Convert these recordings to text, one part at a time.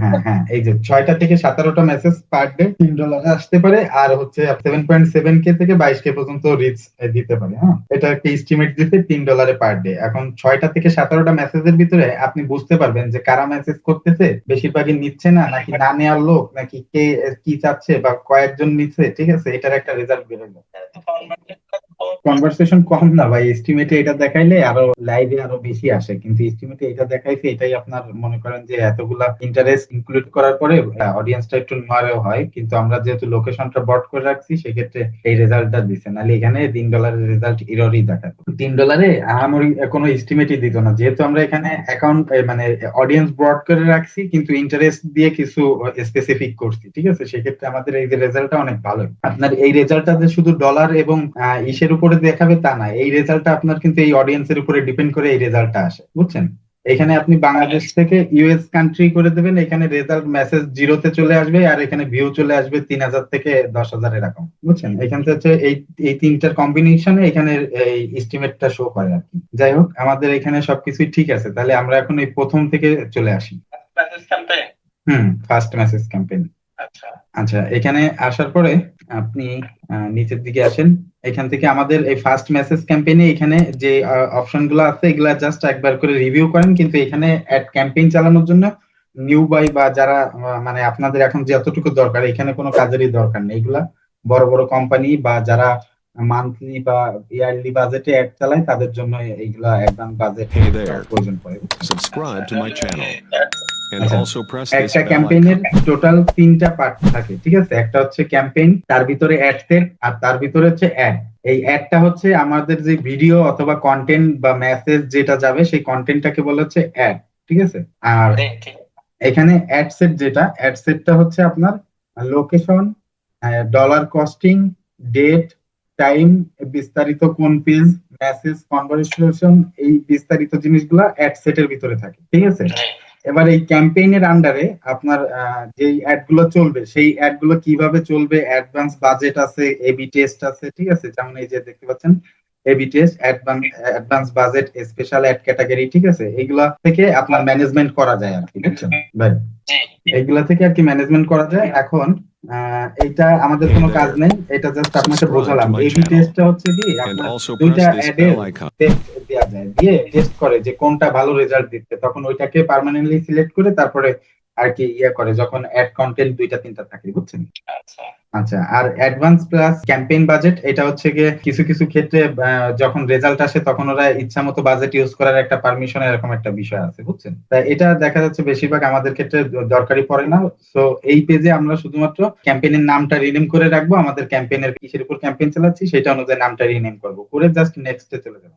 হ্যাঁ হ্যাঁ এই যে ছয়টা থেকে সতেরোটা মেসেজ পার ডে তিন ডলার আসতে পারে আর হচ্ছে সেভেন পয়েন্ট সেভেন কে থেকে বাইশ কে পর্যন্ত রিচ দিতে পারে হ্যাঁ। একটা এস্টিমেট দিতে তিন ডলারে পার ডে এখন ছয়টা থেকে সতেরোটা মেসেজের ভিতরে আপনি বুঝতে পারবেন যে কারা মেসেজ করতেছে, বেশিরভাগই নিচ্ছে না, নাকি না নেওয়ার লোক, নাকি কে, কি চাচ্ছে বা কয়েকজন নিচ্ছে, ঠিক আছে? এটার একটা রেজাল্ট বেরোবে। কনভারসেশন কম না ভাই এস্টিমেটে এটা দেখাইলে আরও লাইভে আরও বেশি আসে। কিন্তু এস্টিমেটে এটা দেখাইছে এটাই আপনার মনে করেন যে এতগুলা ইন্টারেস্ট ইনক্লুড করার পরে অডিয়েন্সটা একটু নোয়ারেও হয়। কিন্তু আমরা যেহেতু লোকেশনটা বট করে রাখছি সেক্ষেত্রে এই রেজাল্টটা দিচ্ছে নাহলে এখানে তিন ডলারের রেজাল্ট ইররই দেখাতো তিন ডলারে আহামরি কোনো এস্টিমেটই দিত না। যেহেতু আমরা এখানে অ্যাকাউন্ট মানে অডিয়েন্স ব্রড করে রাখছি কিন্তু ইন্টারেস্ট দিয়ে কিছু স্পেসিফিক করছি। ঠিক আছে? সেক্ষেত্রে আমাদের এই যে রেজাল্টটা অনেক ভালো। আপনার এই রেজাল্টটা যে শুধু ডলার এবং আহ, ইসের উপরে দেখাবে তা না। এই রেজাল্টটা আপনার কিন্তু এই অডিয়েন্সের উপরে ডিপেন্ড করে এই রেজাল্টটা আসে। বুঝছেন? এখানে আপনি বাংলাদেশ থেকে ইউএস কান্ট্রি করে দেবেন এখানে রেজাল্ট মেসেজ জিরোতে চলে আসবে আর এখানে ভিউ চলে আসবে তিন হাজার থেকে দশ হাজার এরকম। বুঝছেন? এখান থেকে হচ্ছে এই এই তিনটার কম্বিনেশনে এখানে এই এস্টিমেটটা শো করে আর কি। যাই হোক আমাদের এখানে সবকিছুই ঠিক আছে। তাহলে আমরা এখন এই প্রথম থেকে চলে আসি। হুম ফার্স্ট মেসেজ ক্যাম্পেইন আচ্ছা। আচ্ছা এখানে আসার পরে আপনি নিচের দিকে আসেন। এখান থেকে আমাদের এই ফার্স্ট মেসেজ ক্যাম্পেইনে এখানে যে অপশনগুলো আছে এগুলা জাস্ট একবার করে রিভিউ করেন। কিন্তু এখানে অ্যাড ক্যাম্পেইন চালানোর জন্য নিউ বাই বা যারা মানে আপনাদের এখন যতটুকু দরকার এখানে কোনো কাজেরই দরকার নেই। এগুলা বড় বড় কোম্পানি বা যারা মান্থলি বা ইয়ারলি বাজেটে অ্যাড চালায় তাদের জন্য এইগুলা অ্যাডভান্স বাজেট. প্রয়োজন পড়ে। Subscribe to my channel. আচ্ছা। also press this একটা ক্যাম্পেইনের. টোটাল তিনটা পার্ট থাকে ঠিক আছে? একটা হচ্ছে ক্যাম্পেইন তার ভিতরে অ্যাড সেট আর তার ভিতরে হচ্ছে অ্যাড এই অ্যাডটা হচ্ছে আমাদের যে ভিডিও অথবা কন্টেন্ট বা মেসেজ যেটা যাবে সেই কন্টেন্টটাকে বলা হচ্ছে অ্যাড ঠিক আছে? আর এখানে অ্যাড সেট যেটা অ্যাড সেটটা হচ্ছে আপনার location dollar costing date time বিস্তারিত কোন পেজ মেসেজ কনভারসেশন এই বিস্তারিত জিনিসগুলা অ্যাড সেটের ভিতরে থাকে ঠিক আছে? এবার এই ক্যাম্পেইনের আন্ডারে আপনার যেই অ্যাডগুলো চলবে, সেই অ্যাডগুলো কীভাবে চলবে, অ্যাডভান্স বাজেট আছে এবি টেস্ট আছে, ঠিক আছে? যেমন এই যে দেখতে পাচ্ছেন A B test advance budget special ad category ঠিক আছে? এইগুলা থেকে আপনার ম্যানেজমেন্ট করা যায় আর কি বুঝছেন? ভাই জি এইগুলা থেকে আর কি ম্যানেজমেন্ট করা যায়। এখন আহ, এইটা আমাদের কোনো কাজ নেই। এটা জাস্ট আপনাকে বোঝালাম। এবি. টেস্টটা হচ্ছে কি আপনার দুইটা অ্যাডের টেস্ট দেওয়া যায়। দিয়ে টেস্ট করে যে কোনটা ভালো রেজাল্ট দিচ্ছে। তখন ওইটাকে পার্মানেন্টলি সিলেক্ট করে তারপরে আর কি ইয়ে করে যখন অ্যাড কন্টেন্ট দুইটা তিনটা থাকে বুঝছেন? আচ্ছা। আচ্ছা আর অ্যাডভান্স প্লাস ক্যাম্পেইন বাজেট এটা হচ্ছে গিয়ে কিছু কিছু ক্ষেত্রে যখন রেজাল্ট আসে তখন ওরা ইচ্ছা মতো বাজেট ইউজ করার একটা পারমিশন এরকম একটা বিষয় আছে বুঝছেন? তাই এটা দেখা যাচ্ছে বেশিরভাগ আমাদের ক্ষেত্রে দরকারি পড়ে না। তো এই পেজে আমরা শুধুমাত্র ক্যাম্পেইনের নামটা রিনেম করে রাখব আমাদের ক্যাম্পেইনের কিসের উপর ক্যাম্পেইন চালাচ্ছি সেটা অনুযায়ী নামটা রিনেম করব। করে জাস্ট নেক্সটে চলে যাব।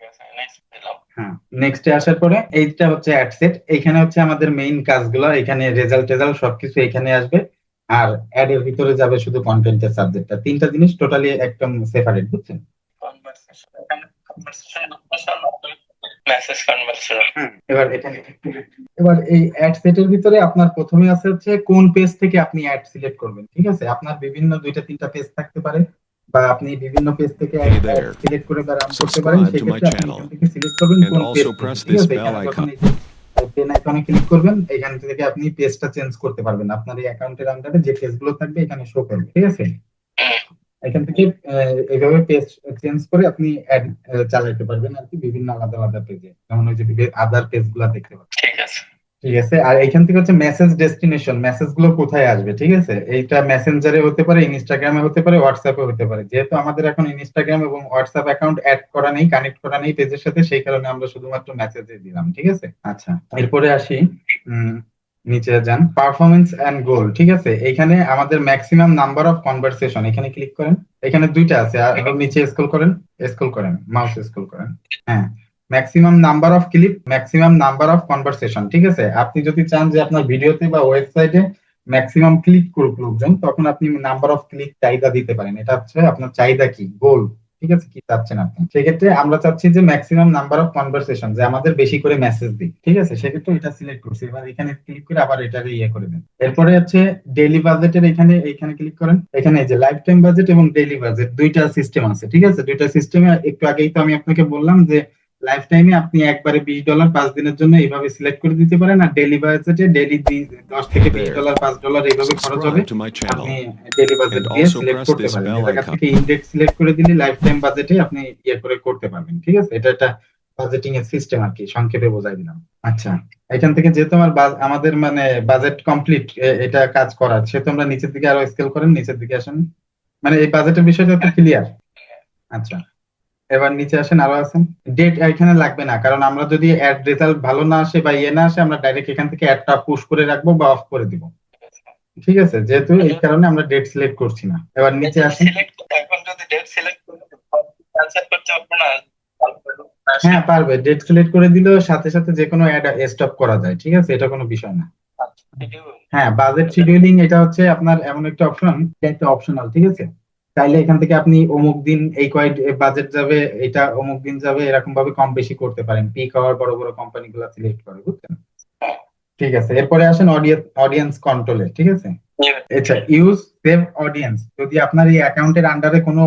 হ্যাঁ নেক্সটে আসার পরে এইটা হচ্ছে অ্যাড সেট এখানে হচ্ছে আমাদের মেইন কাজগুলো এখানে রেজাল্ট টেজাল্ট সবকিছু এখানে আসবে। আর অ্যাড এর ভিতরে যাবে শুধু কন্টেন্টের সাবজেক্টটা তিনটা জিনিস টোটালি একদম সেপারেট বুঝছেন? এবার এবার এই অ্যাড সেটের ভিতরে আপনার প্রথমে আছে হচ্ছে কোন পেজ থেকে আপনি অ্যাড সিলেক্ট করবেন ঠিক আছে? আপনার বিভিন্ন দুইটা তিনটা পেজ থাকতে পারে বা আপনি বিভিন্ন পেজ থেকে সিলেক্ট করে বা রান করতে পারেন সেক্ষেত্রে আপনি সিলেক্ট করবেন কোন পেজ also পেন আইকনে ক্লিক করবেন, এখান থেকে আপনি পেজটা চেঞ্জ করতে পারবেন। আপনার এই অ্যাকাউন্টের আন্ডারে যে পেজগুলো থাকবে, এখানে শো করবে, ঠিক আছে? এখান থেকে এইভাবে পেজ চেঞ্জ করে আপনি অ্যাড চালাতে পারবেন আর কি, বিভিন্ন আলাদা আলাদা পেজে যেমন ওই যে আদার পেজগুলো দেখতে পাবেন ঠিক আছে। ঠিক আছে? আর এখান থেকে হচ্ছে মেসেজ ডেস্টিনেশন মেসেজগুলো কোথায় আসবে ঠিক আছে? এইটা মেসেঞ্জারে হতে পারে ইনস্টাগ্রামে হতে পারে হোয়াটসঅ্যাপে হতে পারে। যেহেতু আমাদের এখন ইনস্টাগ্রাম এবং হোয়াটসঅ্যাপ অ্যাকাউন্ট অ্যাড করা নেই কানেক্ট করা নেই পেজের সাথে সেই কারণে আমরা শুধুমাত্র মেসেজে দিলাম ঠিক আছে? আচ্ছা। এরপরে আসি নিচে যান। পারফরমেন্স এন্ড গোল ঠিক আছে? এখানে আমাদের ম্যাক্সিমাম নাম্বার অফ কনভারসেশন এখানে ক্লিক করেন। এখানে দুইটা আছে আর নিচে স্ক্রল করেন স্ক্রল করেন মাউস স্ক্রল করেন। হ্যাঁ। Maximum number of clip maximum number of conversation ঠিক আছে? আপনি যদি চান যে আপনার ভিডিওতে বা ওয়েবসাইটে ম্যাক্সিমাম ক্লিক করুক লোকজন, তখন আপনি নাম্বার অফ ক্লিক চাহিদা দিতে পারেন। এটা হচ্ছে আপনার চাহিদা কি? গোল ঠিক আছে? কি চাচ্ছেন আপনি? সেক্ষেত্রে আমরা চাচ্ছি যে ম্যাক্সিমাম নাম্বার অফ কনভারসেশন যে আমাদের বেশি করে মেসেজ দিই ঠিক আছে? সেক্ষেত্রে এটা সিলেক্ট করছি। এবার এখানে ক্লিক করে আবার এটারে ইয়ে করে দেন। এরপরে হচ্ছে ডেইলি বাজেটের এখানে এখানে ক্লিক করেন। এখানে এই যে লাইফ টাইম বাজেট এবং ডেইলি বাজেট দুইটা সিস্টেম আছে, ঠিক আছে? দুইটা সিস্টেমে একটু আগেই তো আমি আপনাকে বললাম যে লাইফ টাইমে আপনি একবারে বিশ ডলার পাঁচ দিনের জন্য এইভাবে সিলেক্ট করে দিতে পারেন আর ডেলি বাজেটে ডেলি দশ থেকে বিশ. ডলার পাঁচ ডলার এইভাবে খরচ হবে। আপনি ডেলি বাজেট দিয়ে সিলেক্ট করতে পারেন। জায়গা থেকে ইন্ডেক্স সিলেক্ট করে দিলে লাইফ টাইম বাজেটে আপনি ইয়ে করে করতে পারবেন ঠিক আছে? এটা একটা বাজেটিং এর সিস্টেম আর কি সংক্ষেপে বোঝাই দিলাম। আচ্ছা এখান থেকে যেহেতু আমার বাজ- আমাদের মানে বাজেট কমপ্লিট এটা কাজ করার সেহেতু তোমরা নিচের দিকে আরও স্কেল করেন নিচের দিকে আসেন। মানে এই বাজেটের বিষয়টা তো ক্লিয়ার আচ্ছা। এবার নিচে আসেন আরও আছেন ডেট এখানে লাগবে না কারণ আমরা যদি অ্যাড রেজাল্ট ভালো না আসে বা ইয়ে না আসে আমরা ডাইরেক্ট এখান থেকে অ্যাডটা পুশ করে রাখব বা অফ করে দিব। ঠিক আছে? যেহেতু এই কারণে আমরা ডেট সিলেক্ট করছি না। এবার নিচে আসেন। এখন যদি ডেট সিলেক্ট করতে না হ্যাঁ পারবে। ডেট সিলেক্ট করে দিলেও সাথে সাথে যে কোনো অ্যাড স্টপ করা যায় ঠিক আছে? এটা কোনো বিষয় না। হ্যাঁ বাজেট শিডিউলিং এটা হচ্ছে আপনার এমন একটা অপশন একটা অপশনাল ঠিক আছে? চাইলে এখান থেকে আপনি অমুক দিন এই কয়েক বাজেট যাবে এটা অমুক দিন যাবে এরকম ভাবে কম বেশি করতে পারেন। পিক আওয়ার বড় বড় কোম্পানি গুলো সিলেক্ট করে বুঝছেন? ঠিক আছে এরপরে আসেন অডিয়েন্স অডিয়েন্স কন্ট্রোলে ঠিক আছে? আচ্ছা ইউজ সেভ অডিয়েন্স যদি আপনার এই অ্যাকাউন্টের আন্ডারে কোনো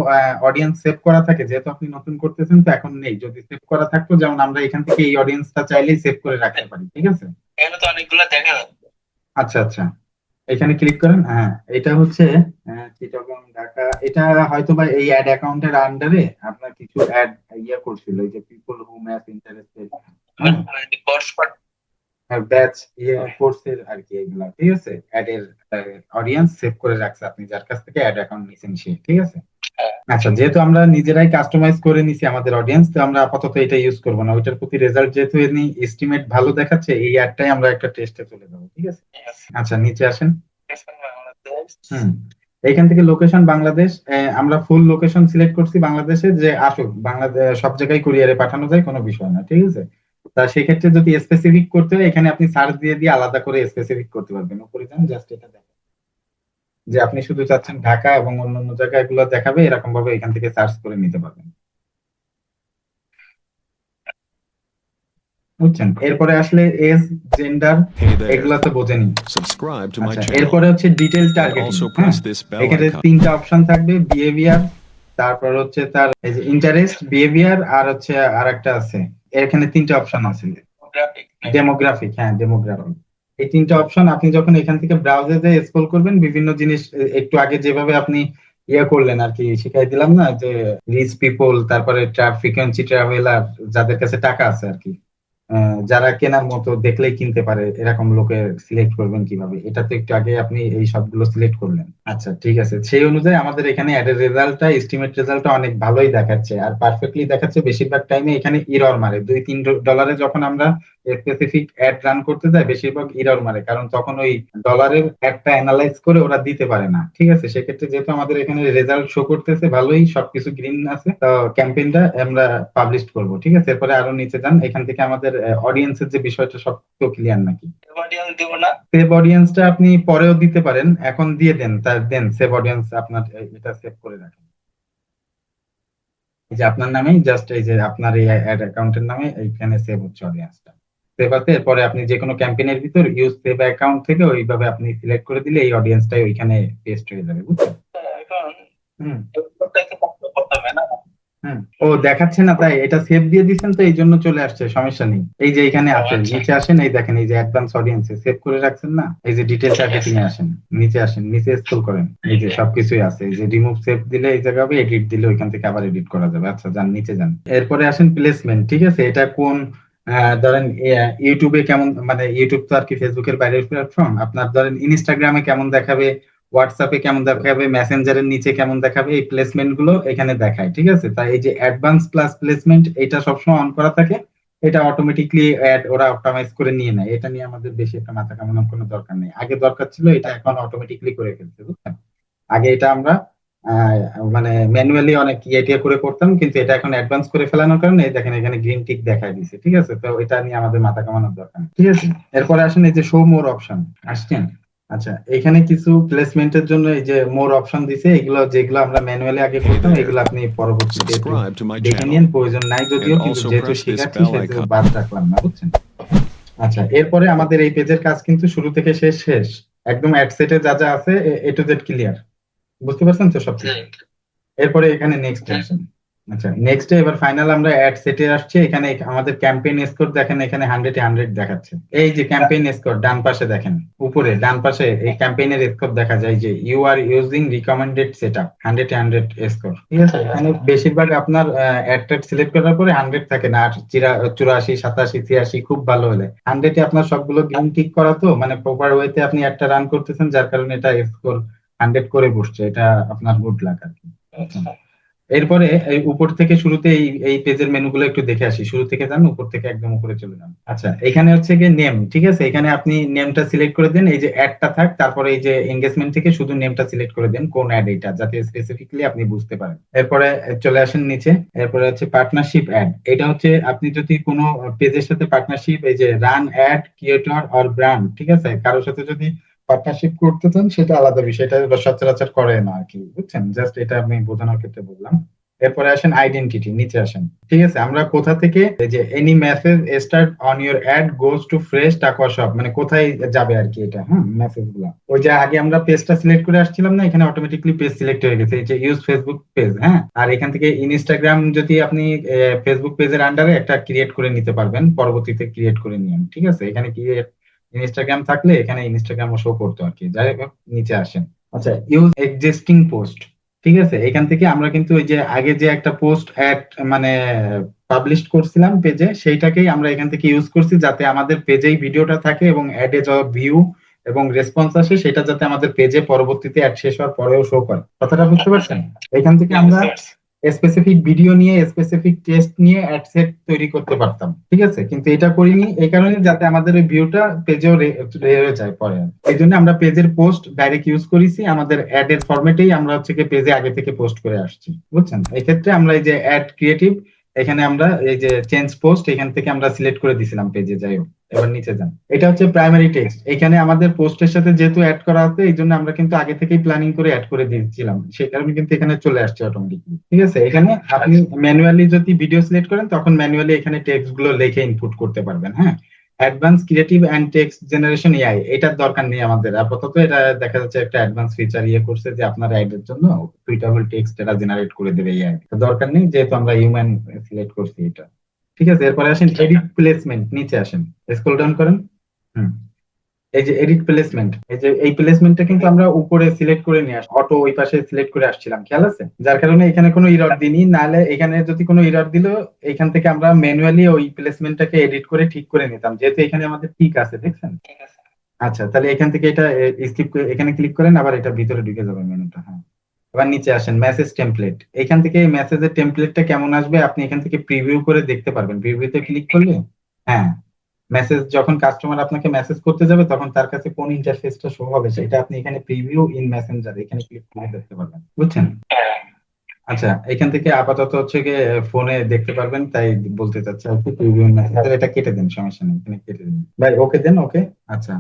অডিয়েন্স সেভ করা থাকে যেহেতু আপনি নতুন করতেছেন তো এখন নেই। যদি সেভ করা থাকতো যেমন আমরা এখান থেকে এই অডিয়েন্সটা চাইলেই সেভ করে রাখতে পারি ঠিক আছে? এখানে তো অনেকগুলো দেখা আচ্ছা আচ্ছা। এখানে ক্লিক করেন হ্যাঁ এটা হচ্ছে চিটাগং ঢাকা এটা হয়তো বা এই অ্যাড অ্যাকাউন্টের আন্ডারে আপনার কিছু অ্যাড ইয়ে করছিল, এই যে people who much interested batch ইয়ে কোর্সের আর কি এগুলা, ঠিক আছে অ্যাড এর অডিয়েন্স সেভ করে রাখছে আপনি, যার কাছ থেকে অ্যাড অ্যাকাউন্ট নিছেন সে, ঠিক আছে হ্যাঁ। আচ্ছা যেহেতু আমরা নিজেরাই কাস্টমাইজ করে নিছি আমাদের অডিয়েন্স তো আমরা আপাতত এটা ইউজ করব না। ওইটার প্রতি রেজাল্ট যেহেতু এমনি এস্টিমেট ভালো দেখাচ্ছে এই অ্যাডটাই আমরা একটা টেস্টে চলে যাব ঠিক আছে? আচ্ছা নিচে আসেন। হুম। এইখান থেকে লোকেশন বাংলাদেশ। আমরা ফুল লোকেশন সিলেক্ট করছি বাংলাদেশে যে আসুক বাংলাদেশ সব জায়গায় কুরিয়ারে পাঠানো যায় কোনো বিষয় না ঠিক আছে? তা সেক্ষেত্রে যদি স্পেসিফিক করতে হয় এখানে আপনি সার্চ দিয়ে দিয়ে আলাদা করে স্পেসিফিক করতে পারবেন উপরে যান জাস্ট এটা যে আপনি শুধু চাচ্ছেন ঢাকা এবং অন্য অন্যান্য জায়গাগুলো দেখাবে এরকম ভাবে এখান থেকে সার্চ করে নিতে পারবেন। বুঝছেন? এরপরে আসলে এজ জেন্ডার. এগুলো তো বোঝেনি। আচ্ছা এরপরে হচ্ছে ডিটেল টার্গেটিং এখানে তিনটা অপশন থাকবে বিহেভিয়ার তারপর হচ্ছে তার ইন্টারেস্ট বিহেভিয়ার আর হচ্ছে আর একটা আছে। এখানে তিনটা অপশন আছে। ডেমোগ্রাফিক হ্যাঁ ডেমোগ্রাফিক এই তিনটা অপশন আপনি যখন এখান থেকে ব্রাউজে যে স্ক্রল করবেন, বিভিন্ন জিনিস, একটু আগে যেভাবে আপনি ইয়ে করলেন আর কি, শিখাই দিলাম না, যে রিচ পিপল তারপরে ফ্রিকোয়েন্সি ট্রাভেলার যাদের কাছে টাকা আছে আর কি। যারা কেনার মতো দেখলেই কিনতে পারে, এরকম লোকে সিলেক্ট করবেন কীভাবে। এটা তো একটু আগে আপনি এই সবগুলো সিলেক্ট করলেন। আচ্ছা ঠিক আছে। সেই অনুযায়ী আমাদের এখানে অ্যাডের রেজাল্টটা এস্টিমেট রেজাল্টটা অনেক ভালোই দেখাচ্ছে। আর পারফেক্টলি দেখাচ্ছে, বেশিরভাগ টাইমে এখানে ইরর মারে। দুই, তিন ডলারে যখন আমরা স্পেসিফিক অ্যাড রান করতে যাই বেশিরভাগ ইরর মারে কারণ তখন ওই ডলারের অ্যাডটা অ্যানালাইজ করে ওরা দিতে পারে না ঠিক আছে? সেক্ষেত্রে যেহেতু আমাদের এখানে রেজাল্ট শো করতেছে ভালোই সবকিছু গ্রিন আছে তো ক্যাম্পেইনটা আমরা পাবলিশ করব ঠিক আছে? এরপরে আরও নিচে যান এখান থেকে আমাদের অডিয়েন্সের যে বিষয়টা সব তো ক্লিয়ার নাকি? সেভ অডিয়েন্সটা আপনি পরেও দিতে পারেন এখন দিয়ে দেন তার দেন সেভ অডিয়েন্স আপনার এটা সেভ করে রাখেন। যে আপনার নামেই জাস্ট এই যে আপনার এই অ্যাড অ্যাকাউন্টের নামে এইখানে সেভ হচ্ছে অডিয়েন্সটা সেভ আছে এরপরে আপনি যে কোনো ক্যাম্পেইনের ভিতর ইউজ সেভ অ্যাকাউন্ট থেকে ওইভাবে আপনি সিলেক্ট করে দিলে এই অডিয়েন্সটাই ওইখানে পেস্ট হয়ে যাবে বুঝছেন? হুম। হুম। ও দেখাচ্ছে না তাই এটা সেভ দিয়ে দিচ্ছেন তো এই জন্য চলে আসছে সমস্যা নেই। এই যে এখানে আসেন আচ্ছা। নিচে আসেন এই দেখেন এই যে অ্যাডভান্স অডিয়েন্সে সেভ করে রাখছেন না এই যে ডিটেল টার্গেটিং এ আসেন নিচে আসেন নিচে স্ক্রল করেন এই যে সবকিছুই আছে এই যে রিমুভ সেভ দিলে এই জায়গা হবে এডিট দিলে ওইখান থেকে আবার এডিট করা যাবে। আচ্ছা যান নিচে যান। এরপরে আসেন প্লেসমেন্ট ঠিক আছে? এটা কোন ধরেন ইউটিউবে কেমন মানে ইউটিউব তো আর কি ফেসবুকের বাইরের প্ল্যাটফর্ম আপনার ধরেন ইনস্টাগ্রামে কেমন দেখাবে হোয়াটসঅ্যাপে কেমন দেখাবে মেসেঞ্জারের নিচে কেমন দেখাবে, এই প্লেসমেন্টগুলো এখানে দেখায়, ঠিক আছে? তাই এই যে অ্যাডভান্স প্লাস প্লেসমেন্ট এটা সবসময় অন করা থাকে, এটা অটোমেটিকলি অ্যাড ওরা অপটিমাইজ করে নিয়ে নেয়। এটা নিয়ে আমাদের বেশি একটা মাথা কামানোর কোনো দরকার নেই। আগে দরকার ছিল, এটা এখন অটোমেটিকলি করে ফেলছে, বুঝছেন? আগে এটা আমরা মানে ম্যানুয়ালি অনেক ইয়ে করে করতাম কিন্তু এটা এখন অ্যাডভান্স করে ফেলানোর কারণে এই দেখেন এখানে গ্রিন টিক দেখায় দিছে ঠিক আছে? তো এটা নিয়ে আমাদের মাথা কামানোর দরকার ঠিক আছে? এরপরে আসেন এই যে শো মোর অপশন আসছেন? আচ্ছা এখানে কিছু প্লেসমেন্টের জন্য এই যে মোর অপশন দিছে এগুলো যেগুলো আমরা ম্যানুয়ালি আগে করতাম এগুলো আপনি পরবর্তীতে দেখে নিন প্রয়োজন নাই যদিও কিন্তু যেহেতু শিখাচ্ছি সেহেতু বাদ রাখলাম না বুঝছেন? আচ্ছা এরপরে আমাদের এই পেজের কাজ কিন্তু শুরু থেকে শেষ শেষ। একদম অ্যাড সেটে যা যা আছে এ টু জেড ক্লিয়ার বুঝতে পারছেন তো সব এরপরে এখানে নেক্সট আসেন। আচ্ছা নেক্সট এবার ফাইনাল আমরা অ্যাড সেটে আসছি। এখানে আমাদের ক্যাম্পেইন স্কোর দেখেন এখানে হান্ড্রেড হান্ড্রেড দেখাচ্ছে। এই যে ক্যাম্পেইন স্কোর ডান পাশে দেখেন উপরে ডান পাশে এই ক্যাম্পেইনের স্কোর দেখা যায় যে you are using recommended set up hundred hundred score ঠিক আছে? এখানে বেশিরভাগ আপনার অ্যাড ট্যাড সিলেক্ট করার পরে হান্ড্রেড থাকে না। আর চিরা- চুরাশি সাতাশি ছিয়াশি খুব ভালো হলে। হান্ড্রেডে আপনার সবগুলো গেম টিক করা তো? মানে প্রপার ওয়েতে আপনি একটা রান করতেছেন যার কারণে এটা স্কোর হান্ড্রেড করে বসছে, এটা আপনার গুড লাক আর কি। এরপরে উপর থেকে শুরুতে এই এই পেজের মেনুগুলো একটু দেখে আসি। শুরু থেকে যান, উপর থেকে একদম উপরে চলে যান। আচ্ছা এখানে হচ্ছে গিয়ে নেম, ঠিক আছে? এখানে আপনি নেমটা সিলেক্ট করে দেন, এই যে অ্যাডটা থাক, তারপরে এই যে এঙ্গেজমেন্ট থেকে শুধু নেমটা সিলেক্ট করে দেন, কোন অ্যাড এটা, যাতে স্পেসিফিকলি আপনি বুঝতে পারেন। এরপরে চলে আসেন নিচে, এরপরে হচ্ছে পার্টনারশিপ অ্যাড এটা হচ্ছে আপনি যদি কোনো পেজের সাথে পার্টনারশিপ এই যে run ad creator or brand ঠিক আছে? কারোর সাথে যদি পার্টনারশিপ করতে চান, সেটা আলাদা বিষয়। এটা সচরাচর করে না আর কি, বুঝছেন? জাস্ট এটা আমি বোঝানোর ক্ষেত্রে বললাম। এরপরে আসেন আইডেন্টিটি নিচে আসেন। ঠিক আছে, আমরা কোথা থেকে যে any message start on your ad goes to fresh টাকা শপ মানে কোথায় যাবে আর কি এটা হ্যাঁ মেসেজগুলা। ওই যে আগে আমরা পেজটা সিলেক্ট করে আসছিলাম না, এখানে অটোমেটিকলি পেজ সিলেক্ট হয়ে গেছে। এই যে ইউজ ফেসবুক পেজ হ্যাঁ? আর এখান থেকে ইনস্টাগ্রাম যদি আপনি ফেসবুক পেজের আন্ডারে একটা ক্রিয়েট করে নিতে পারবেন, পরবর্তীতে ক্রিয়েট করে নিন ঠিক আছে? এখানে ক্রিয়েট ইনস্টাগ্রাম থাকলে এখানে ইনস্টাগ্রাম শো করতো আর কি। যাই হোক নিচে আসেন। আচ্ছা ইউজ এক্সিস্টিং পোস্ট ঠিক আছে? এখান থেকে আমরা কিন্তু ওই যে আগে যে একটা পোস্ট অ্যাড মানে পাবলিশ করছিলাম পেজে সেইটাকেই আমরা এখান থেকে ইউজ করছি যাতে আমাদের পেজেই ভিডিওটা থাকে এবং অ্যাডে যত ভিউ এবং রেসপন্স আসে সেটা যাতে আমাদের পেজে পরবর্তীতে অ্যাড শেষ হওয়ার পরেও শো করে। কথাটা বুঝতে পারছেন? এখান থেকে আমরা স্পেসিফিক ভিডিও নিয়ে স্পেসিফিক টেস্ট নিয়ে অ্যাড সেট তৈরি করতে পারতাম। ঠিক আছে? কিন্তু এটা করিনি, এই কারণে যাতে আমাদের ওই ভিউটা পেজেও রয়ে যায় পরে। এই জন্য আমরা পেজের পোস্ট ডাইরেক্ট ইউজ করেছি, আমাদের অ্যাড এর ফরম্যাটেই আমরা হচ্ছে পেজে আগে থেকে পোস্ট করে আসছি। বুঝছেন? এই ক্ষেত্রে আমরা এই যে অ্যাড ক্রিয়েটিভ এখানে আমরা এই যে চেঞ্জ পোস্ট এখান থেকে আমরা সিলেক্ট করে দিছিলাম পেজে যাই হোক। এবার নিচে যান। এটা হচ্ছে প্রাইমারি টেক্সট এখানে আমাদের পোস্টের সাথে যেহেতু অ্যাড করা আছে এই জন্য আমরা কিন্তু আগে থেকেই প্ল্যানিং করে অ্যাড করে দিয়েছিলাম। সেই কারণে কিন্তু এখানে চলে আসছে অটোমেটিকলি ঠিক আছে? এখানে আপনি ম্যানুয়ালি যদি ভিডিও সিলেক্ট করেন তখন ম্যানুয়ালি এখানে টেক্সটগুলো লিখে ইনপুট করতে পারবেন হ্যাঁ? Advance creative and text generation AI এটার দরকার নেই আমাদের। আপাতত এটা দেখা যাচ্ছে একটা অ্যাডভান্স ফিচার ইয়ে করছে যে আপনার অ্যাডের জন্য টুইটাবল টেক্সট এটা জেনারেট করে দেবে এআই দরকার নেই যেহেতু আমরা হিউম্যান সিলেক্ট করছি এটা। ঠিক আছে এরপরে আসেন এডিট প্লেসমেন্ট নিচে আসেন। স্ক্রল ডাউন করেন। হুম। এই যে এডিট প্লেসমেন্ট এই যে এই প্লেসমেন্টটা কিন্তু আমরা উপরে সিলেক্ট করে নিয়ে আস অটো ওই পাশে সিলেক্ট করে আসছিলাম খেয়াল আছে? যার কারণে এখানে কোনো ইরর দিইনি নাহলে এখানে যদি কোনো ইরর দিল এখান থেকে আমরা ম্যানুয়ালি ওই প্লেসমেন্টটাকে এডিট করে ঠিক করে নিতাম। যেহেতু এখানে আমাদের ঠিক আছে দেখছেন? ঠিক আছে। আচ্ছা তাহলে এখান থেকে এটা স্কিপ করে এখানে ক্লিক করেন আবার এটা ভিতরে ঢুকে যাবে মেনুটা হ্যাঁ। এবার নিচে আসেন মেসেজ টেমপ্লেট এখান থেকে মেসেজের টেমপ্লেটটা কেমন আসবে আপনি এখান থেকে প্রিভিউ করে দেখতে পারবেন। প্রিভিউতে ক্লিক করলে হ্যাঁ মেসেজ যখন কাস্টমার আপনাকে মেসেজ করতে যাবে, তখন তার কাছে কোন ইন্টারফেসটা শো হবে সেটা আপনি এখানে প্রিভিউ ইন মেসেঞ্জার এখানে ক্লিক করে দেখতে পারবেন। বুঝছেন? আচ্ছা এখান থেকে আপাতত হচ্ছে গিয়ে ফোনে দেখতে পারবেন, তাই বলতে চাচ্ছি প্রিভিউ মেসেঞ্জার এটা কেটে দেন, সমস্যা নেই, এখানে কেটে দিন। ভাই ওকে দেন ওকে আচ্ছা।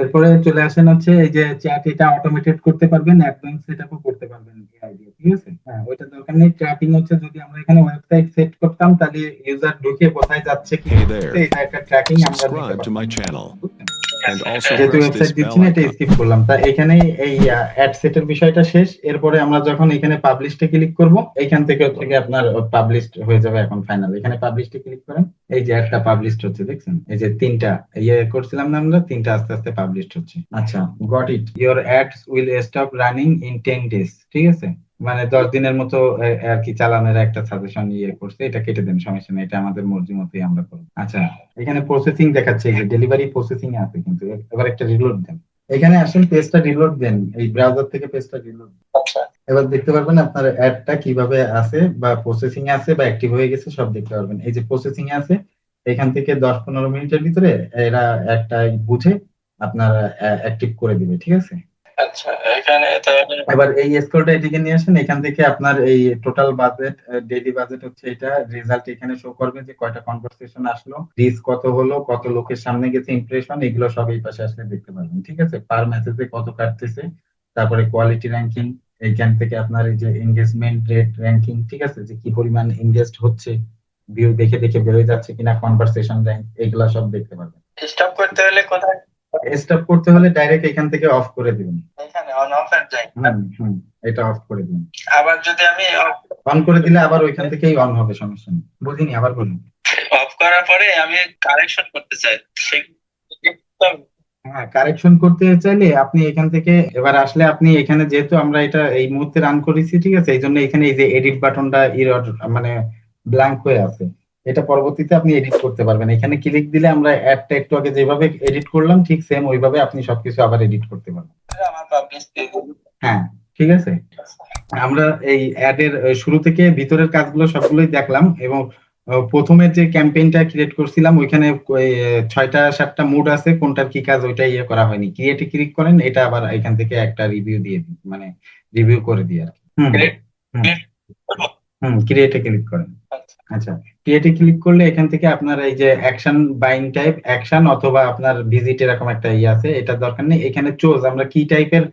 এরপরে চলে আসেন হচ্ছে এই যে চ্যাট এটা অটোমেটেড করতে পারবেন অ্যাডভান্স সেটআপও করতে পারবেন এআই দিয়ে ঠিক আছে? হ্যাঁ ওইটা দরকার নেই। ট্র্যাকিং হচ্ছে যদি আমরা এখানে ওয়েবসাইট সেট করতাম তাহলে ইউজার ঢুকে কোথায় যাচ্ছে কি এটা একটা ট্র্যাকিং আমরা and also যেহেতু ওয়েবসাইট দিচ্ছি না এটা স্কিপ করলাম। তা এখানে এই অ্যাড সেটের বিষয়টা শেষ। এরপরে আমরা যখন এখানে পাবলিশে ক্লিক করব এখান থেকে হচ্ছে আপনার পাবলিশড হয়ে যাবে এখন ফাইনাল এখানে পাবলিশে ক্লিক করেন। এই যে একটা পাবলিশড হচ্ছে দেখছেন? এই যে তিনটা ইয়ে করছিলাম না আমরা তিনটা আস্তে আস্তে পাবলিশড হচ্ছে। আচ্ছা got it your ads will stop running in ten days ঠিক আছে? মানে দশ দিনের মতো আর কি চালানোর একটা সাজেশন ইয়ে করছে এটা কেটে দেন সমস্যা নেই এটা আমাদের মর্জি মতোই আমরা করব। আচ্ছা এখানে প্রসেসিং দেখাচ্ছে ডেলিভারি প্রসেসিং আছে কিন্তু এবার একটা রিলোড দেন। এখানে আসেন পেজটা রিলোড দেন এই ব্রাউজার থেকে পেজটা রিলোড আচ্ছা। এবার দেখতে পারবেন আপনার অ্যাডটা কীভাবে আছে বা প্রসেসিং এ আছে বা অ্যাক্টিভ হয়ে গেছে সব দেখতে পারবেন। এই যে প্রসেসিং এ আছে এখান থেকে দশ পনেরো মিনিটের ভিতরে এরা একটা বুঝে আপনার অ্যাক্টিভ করে দিবে ঠিক আছে? আচ্ছা এখানে তাহলে এবার এই স্কোরটা এদিকে নিয়ে আসেন এখান থেকে আপনার এই টোটাল বাজেট ডেইলি বাজেট হচ্ছে এটা। রেজাল্ট এখানে শো করবে যে কয়টা কনভারসেশন আসলো রিচ কত হলো কত লোকের সামনে গেছে ইমপ্রেশন এগুলো সব এই পাশে আসলে দেখতে পারবেন ঠিক আছে? পার মেসেজে কত কাটতেছে তারপরে কোয়ালিটি র্যাঙ্কিং এইখান থেকে আপনার এই যে এঙ্গেজমেন্ট রেট র্যাঙ্কিং ঠিক আছে? যে কি পরিমাণ এঙ্গেজড হচ্ছে ভিউ দেখে দেখে বেরোয় যাচ্ছে কিনা কনভারসেশন র্যাঙ্ক এগুলা সব দেখতে পারবেন। স্টপ করতে হলে কোথায় স্টপ করতে হলে ডাইরেক্ট এখান থেকে অফ করে দিবেন। এখানে অন অফ এর যাই এটা অফ করে দিন আবার যদি আমি অন করে দিলে আবার ওইখান থেকেই অন হবে সমস্যা নেই। বুঝিনি আবার বলুন। অফ করার পরে আমি কারেকশন করতে চাই। হ্যাঁ কারেকশন করতে চাইলে আপনি এখান থেকে এবার আসলে আপনি এখানে যেহেতু আমরা এটা এই মুহূর্তে রান করেছি ঠিক আছে? এই জন্য এখানে এই যে এডিট বাটনটা ইরর মানে ব্ল্যাঙ্ক হয়ে আছে। এটা পরবর্তীতে আপনি এডিট করতে পারবেন। এখানে ক্লিক দিলে আমরা অ্যাডটা একটু আগে যেভাবে এডিট করলাম ঠিক সেম ওইভাবে আপনি সবকিছু আবার এডিট করতে পারবেন। আমার পাবলিশ হ্যাঁ ঠিক আছে? আমরা এই অ্যাড এর শুরু থেকে ভিতরের কাজগুলো সবগুলোই দেখলাম এবং প্রথমে যে ক্যাম্পেইনটা ক্রিয়েট করছিলাম ওইখানে ওই, ছয়টা সাতটা মুড আছে কোনটার কি কাজ ওইটা ইয়ে করা হয়নি। ক্রিয়েটে ক্লিক করেন এটা আবার এখান থেকে একটা রিভিউ দিয়ে দিই মানে রিভিউ করে দিই আর কি। হুম, ক্রিয়েটে ক্লিক করেন। আচ্ছা। ক্রিয়েটে ক্লিক করলে এখান থেকে আপনার এই যে অ্যাকশন বাইং টাইপ অ্যাকশন অথবা আপনার ভিজিট এরকম একটা ইয়ে আছে এটা দরকার নেই। এখানে চোজ আমরা কি টাইপের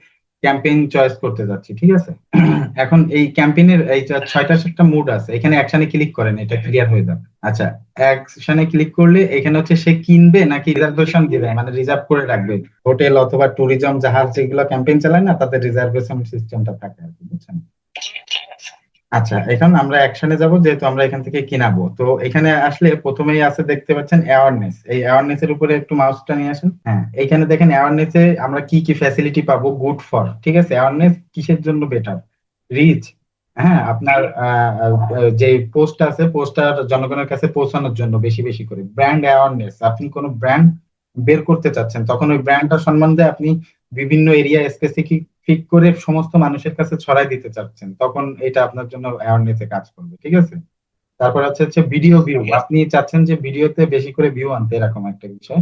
ক্যাম্পেইন চয়েস করতে যাচ্ছি ঠিক আছে? এখন এই ক্যাম্পেইনের এই ছয়টা সাতটা মুড আছে এখানে অ্যাকশনে ক্লিক করেন এটা ক্লিয়ার হয়ে যাবে। আচ্ছা অ্যাকশনে ক্লিক করলে এখানে হচ্ছে সে কিনবে নাকি রিজার্ভেশন দিবে মানে রিজার্ভ করে রাখবে। হোটেল অথবা ট্যুরিজম জাহাজ যেগুলো ক্যাম্পেইন চালায় না তাদের রিজার্ভেশন সিস্টেমটা থাকে আর কি বুঝছেন? আচ্ছা এখন আমরা অ্যাকশনে যাব, যেহেতু আমরা এখান থেকে কিনাবো। তো এখানে আসলে প্রথমেই আছে দেখতে পাচ্ছেন অ্যাওয়ারনেস এই অ্যাওয়ারনেস এর উপরে একটু মাউসটা নিয়ে আসেন। হ্যাঁ এখানে দেখেন অ্যাওয়ারনেস এ আমরা কি কি ফ্যাসিলিটি পাবো গুড ফর ঠিক আছে? অ্যাওয়ারনেস কিসের জন্য বেটার রিচ হ্যাঁ আপনার যে পোস্ট আছে পোস্টটা জনগণের কাছে পৌঁছানোর জন্য বেশি বেশি করে। ব্র্যান্ড অ্যাওয়ারনেস আপনি কোনো ব্র্যান্ড বের করতে চাচ্ছেন, তখন ওই ব্র্যান্ডটা সম্বন্ধে আপনি বিভিন্ন এরিয়া স্পেসিফিক ফিক করে সমস্ত মানুষের কাছে ছড়াই দিতে চাচ্ছেন তখন এটা আপনার জন্য অ্যাওয়ারনেস এ কাজ করবে ঠিক আছে? তারপর হচ্ছে হচ্ছে ভিডিও ভিউ আপনি চাচ্ছেন যে ভিডিওতে বেশি করে ভিউ আনতে এরকম একটা বিষয়।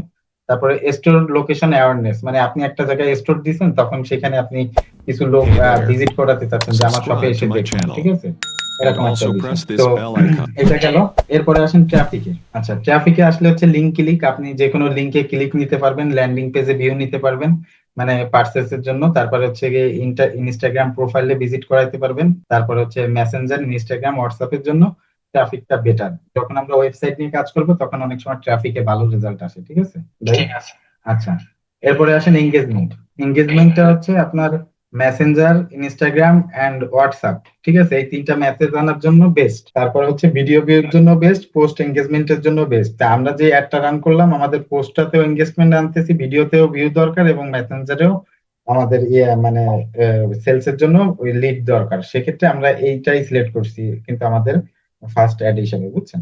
তারপরে স্টোর লোকেশন অ্যাওয়ারনেস মানে আপনি একটা জায়গায় স্টোর দিচ্ছেন তখন সেখানে আপনি কিছু লোক ভিজিট করাতে চাচ্ছেন যে আমার শপে এসে দেখবেন ঠিক আছে? এরকম একটা বিষয়। তো. এটা গেল এরপরে আসেন ট্রাফিকে আচ্ছা ট্রাফিকে আসলে হচ্ছে লিঙ্ক ক্লিক আপনি যে কোনো লিঙ্কে ক্লিক নিতে পারবেন ল্যান্ডিং পেজে ভিউ নিতে পারবেন। মানে পার্সেস এর জন্য। তারপরে হচ্ছে গিয়ে ইনস্টাগ্রাম প্রোফাইলে ভিজিট করাইতে পারবেন। তারপরে হচ্ছে মেসেঞ্জার ইনস্টাগ্রাম হোয়াটসঅ্যাপ এর জন্য ট্রাফিকটা বেটার যখন আমরা ওয়েবসাইট নিয়ে কাজ করব তখন অনেক সময় ট্রাফিকে ভালো রেজাল্ট আসে ঠিক আছে? ঠিক আছে। আচ্ছা। এরপরে আসেন এঙ্গেজমেন্ট এঙ্গেজমেন্টটা হচ্ছে আপনার মেসেঞ্জার ইনস্টাগ্রাম এন্ড হোয়াটসঅ্যাপ ঠিক আছে? এই তিনটা মেসেজ আনার জন্য বেস্ট তারপর হচ্ছে ভিডিও ভিউর জন্য বেস্ট পোস্ট এঙ্গেজমেন্টের জন্য বেস্ট তা আমরা যে অ্যাডটা রান করলাম আমাদের পোস্টটাতেও এঙ্গেজমেন্ট আনতেছি ভিডিওতেও ভিউ দরকার এবং মেসেঞ্জারেও আমাদের ইয়ে মানে সেলস এর জন্য ওই লিড দরকার। সেক্ষেত্রে আমরা এইটাই সিলেক্ট করছি কিন্তু আমাদের ফার্স্ট অ্যাড হিসেবে বুঝছেন?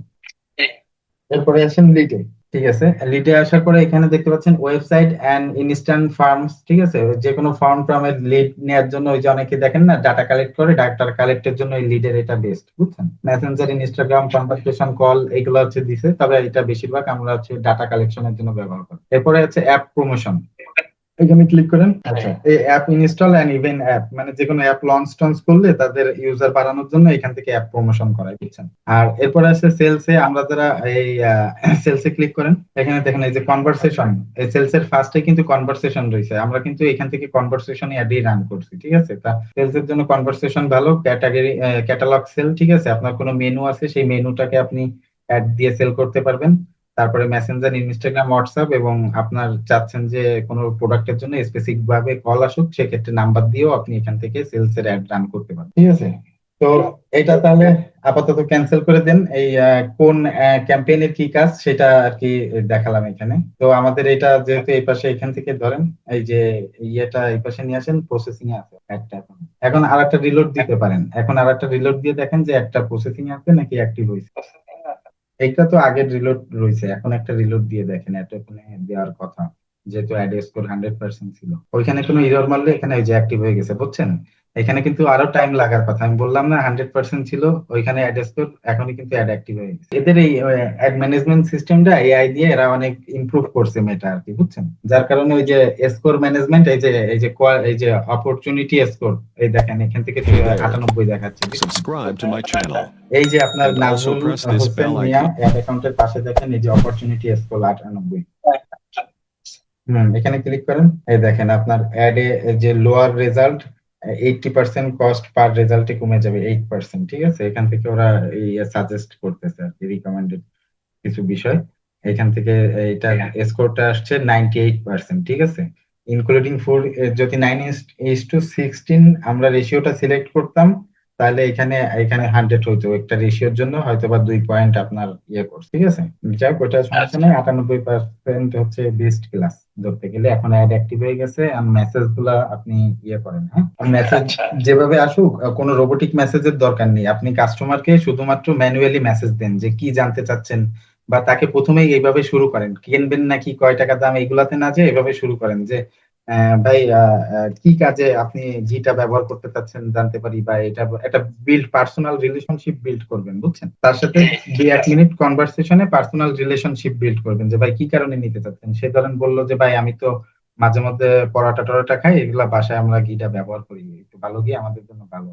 এরপরে আসেন লিডে ঠিক আছে? লিডে আসার পরে এখানে দেখতে পাচ্ছেন ওয়েবসাইট এন্ড ইনস্ট্যান্ট ফার্মস ঠিক আছে? যে কোনো ফার্ম ফার্মের লিড নেওয়ার জন্য ওই যে অনেকে দেখেন না ডাটা কালেক্ট করে ডাটা কালেক্টের জন্য এই লিডের এটা বেস্ট বুঝছেন? মেসেঞ্জার ইনস্টাগ্রাম কনভারসেশন কল এগুলো হচ্ছে দিছে, তবে এটা বেশিরভাগ আমরা হচ্ছে ডাটা কালেকশনের জন্য ব্যবহার করি। এরপরে হচ্ছে অ্যাপ প্রমোশন এখানে ক্লিক করেন আচ্ছা এই app install and event app মানে যে কোনো অ্যাপ লঞ্চ টঞ্চ করলে তাদের ইউজার বাড়ানোর জন্য এখান থেকে অ্যাপ প্রমোশন করাই বুঝছেন আর এরপরে আছে সেলসে আমরা যারা এই সেলসে ক্লিক করেন এখানে দেখেন এই যে কনভারসেশন এই সেলস এর ফার্স্টে কিন্তু কনভারসেশন রয়েছে। আমরা কিন্তু এখান থেকে কনভারসেশন অ্যাডই রান করছি ঠিক আছে? তা সেলস এর জন্য কনভারসেশন ভালো ক্যাটাগরি ক্যাটালগ সেল ঠিক আছে? আপনার কোনো মেনু আছে সেই মেনুটাকে আপনি অ্যাড দিয়ে সেল করতে পারবেন। তারপরে মেসেঞ্জার ইনস্টাগ্রাম হোয়াটসঅ্যাপ এবং আপনার চাচ্ছেন যে কোনো প্রোডাক্টের জন্য স্পেসিফিক ভাবে কল আসুক, সেক্ষেত্রে নাম্বার দিয়েও আপনি এখান থেকে সেলস এর অ্যাড রান করতে পারেন ঠিক আছে? তো এটা তাহলে আপাতত ক্যান্সেল করে দেন। এই কোন ক্যাম্পেইনের কি কাজ সেটা আর কি দেখালাম এখানে। তো আমাদের এটা যেহেতু এই পাশে এখান থেকে ধরেন, এই যে ইয়েটা এই পাশে নিয়ে আসেন প্রসেসিং এ আছে একটা এখন। এখন আর একটা রিলোড দিতে পারেন। এখন আর একটা রিলোড দিয়ে দেখেন যে একটা প্রসেসিং আছে নাকি অ্যাক্টিভ হয়েছে। এইটা তো আগের রিলোড রয়েছে, এখন একটা রিলোড দিয়ে দেখেন, এটা ওখানে দেওয়ার কথা। যেহেতু অ্যাড স্কোর হান্ড্রেড পার্সেন্ট ছিল। ওইখানে কোনো ইরর মারলে এখানে ওই যে অ্যাক্টিভ হয়ে গেছে, বুঝছেন? এখানে কিন্তু আরও টাইম লাগার কথা। আমি বললাম না হান্ড্রেড পার্সেন্ট ছিল ওইখানে অ্যাড স্কোর এখনই কিন্তু অ্যাড অ্যাক্টিভ হয়ে গেছে। এদের এই অ্যাড ম্যানেজমেন্ট সিস্টেমটা এআই দিয়ে এরা অনেক ইমপ্রুভ করছে মেটা আর কি বুঝছেন? যার কারণে ওই যে স্কোর ম্যানেজমেন্ট এই যে এই যে এই যে অপরচুনিটি স্কোর এই দেখেন এখান থেকে আটানব্বই দেখাচ্ছে. এই যে আপনার this হোসেন মিয়া অ্যাড অ্যাকাউন্টের পাশে দেখেন এই যে অপরচুনিটি স্কোর আটানব্বই। হুম এখানে ক্লিক করেন। এই দেখেন আপনার অ্যাড এ যে lower result eighty percent cost per রেজাল্টে কমে যাবে এইট পার্সেন্ট ঠিক আছে? এখান থেকে ওরা এই সাজেস্ট করতেছে আর কি রিকমেন্ডেড কিছু বিষয়। এখান থেকে এটা স্কোরটা আসছে নাইনটি এইট পার্সেন্ট ঠিক আছে? ইনক্লুডিং ফুড যদি নাইন ইস টু সিক্সটিন আমরা রেশিওটা সিলেক্ট করতাম। তাহলে এখানে এখানে হান্ড্রেড হইতো। একটা রেশিওর জন্য হয়তো বা দুই পয়েন্ট আপনার ইয়ে করছে ঠিক আছে? যাই হোক ওটা সমস্যা নেই। আটানব্বই পার্সেন্ট হচ্ছে বেস্ট ক্লাস ধরতে গেলে এখন অ্যাড অ্যাক্টিভ হয়ে গেছে আর মেসেজগুলা আপনি ইয়ে করেন হ্যাঁ? মেসেজ আচ্ছা। যেভাবে আসুক কোনো রোবোটিক মেসেজের দরকার নেই। আপনি কাস্টমারকে শুধুমাত্র ম্যানুয়ালি মেসেজ দেন যে কি জানতে চাচ্ছেন বা তাকে প্রথমেই এইভাবে শুরু করেন। কিনবেন নাকি কয় টাকা দাম এইগুলাতে না যে এভাবে শুরু করেন যে ভাই কি কাজে আপনি জিটা ব্যবহার করতে চাচ্ছেন জানতে পারি বা এটা একটা বিল্ড পার্সোনাল রিলেশনশিপ বিল্ড করবেন বুঝছেন? তার সাথে দুই এক মিনিট কনভারসেশনে পার্সোনাল রিলেশনশিপ বিল্ড করবেন যে ভাই কি কারণে নিতে চাচ্ছেন? সে ধরেন বলল যে ভাই আমি তো মাঝে মধ্যে পরোটা টরোটা খাই এগুলা বাসায় আমরা ঘিটা ব্যবহার করি। একটু ভালো ঘি আমাদের জন্য ভালো।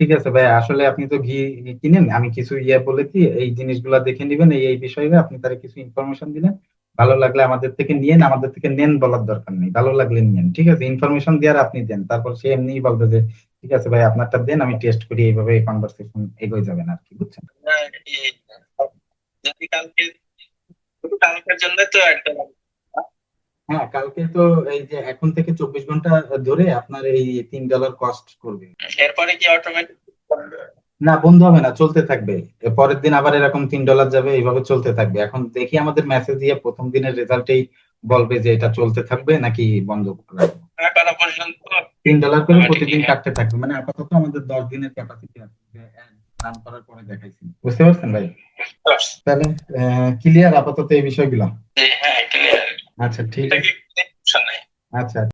ঠিক আছে ভাই আসলে আপনি তো ঘি কিনেন আমি কিছু ইয়ে বলে দিই এই জিনিসগুলা দেখে নিবেন এই এই বিষয়ে আপনি তারা কিছু ইনফরমেশন দিলেন। ভালো লাগলে আমাদের থেকে নিয়েন আমাদের থেকে নেন বলার দরকার নেই। ভালো লাগলে নিয়েন ঠিক আছে? ইনফরমেশন দেওয়ার আপনি দেন। তারপর সে এমনিই বলবে যে ঠিক আছে ভাই আপনারটা দেন আমি টেস্ট করি এইভাবে কনভারসেশন এগোয় যাবেন আর কি বুঝছেন? কালকে কালকের জন্য তো একদম হ্যাঁ কালকে তো এই যে এখন থেকে চব্বিশ ঘণ্টা ধরে আপনার এই তিন ডলার কস্ট করবে। এরপরে কি অটোমেটিক না বন্ধ হবে না চলতে থাকবে। পরের দিন আবার এরকম তিন ডলার যাবে এইভাবে চলতে থাকবে। এখন দেখি আমাদের মেসেজ দিয়ে প্রথম দিনের রেজাল্টেই বলবে যে এটা চলতে থাকবে নাকি বন্ধ না তিন ডলার করে হ্যাঁ, প্রতিদিন কাটতে থাকবে। মানে আপাতত আমাদের দশ দিনের ক্যাপাসিটি আছে রান করার পরে দেখাইছি। বুঝতে পারছেন ভাই? তাহলে ক্লিয়ার আপাতত এই বিষয়গুলো? হ্যাঁ আচ্ছা ঠিক আছে। আচ্ছা।